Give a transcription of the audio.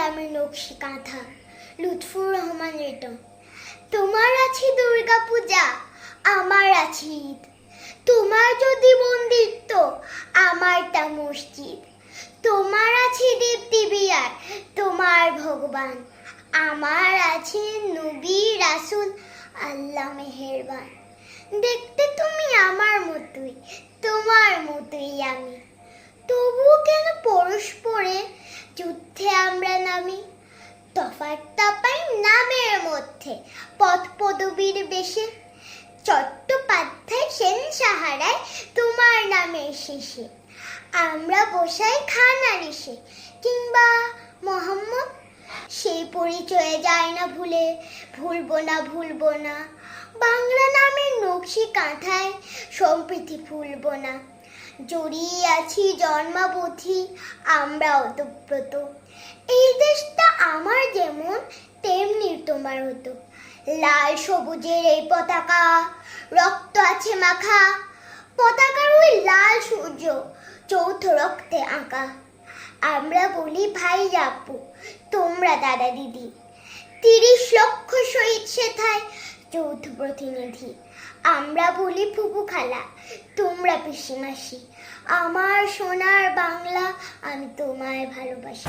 নামে নকশি কাঁথা, লুৎফুর রহমান রিটন তোমার আছে দুর্গা পূজা, আমার আছে ঈদ। তোমার যদি মন্দির তো আমারটা মসজিদ। তোমার আছে দেব দেবিয়ার তোমার ভগবান। আমার আছে নবী রাসুল, আল্লাহ মেহেরবান। দেখতে তুমি আমার মতোই, তোমার মতোই আমি। তবুও কেন যুদ্ধে নামি তফাৎটা পাই নামের মধ্যে, পথ পদবীর বেশে। চট্টোপাধ্যায় সেন সাহারায় তোমার নামের শেষে আমরা বসাই খানার এসে, কিংবা মোহাম্মদ? সেই পরিচয়ে যায় না ভুলে, ভুলবো না ভুলবো না। বাংলা নামের নকশি কাঁথায় সম্প্রীতি ভুলবো না। জড়িয়ে আছি জন্মাবধি, আমরা অতব্রত এই দেশটা আমার যেমন, তেমনি তোমার হতো লাল সবুজের এই পতাকা, রক্ত আছে মাখা। পতাকার ওই লাল সূর্য চৌথ রক্তে আঁকা। আমরা বলি, ভাই আপু, তোমরা দাদা দিদি। তিরিশ লক্ষ শহীদ সেথায় যৌথ প্রতিনিধি। আমরা বলি ফুপু খালা তোমরা পিসিমাসি। আমার সোনার বাংলা আমি তোমায় ভালোবাসি।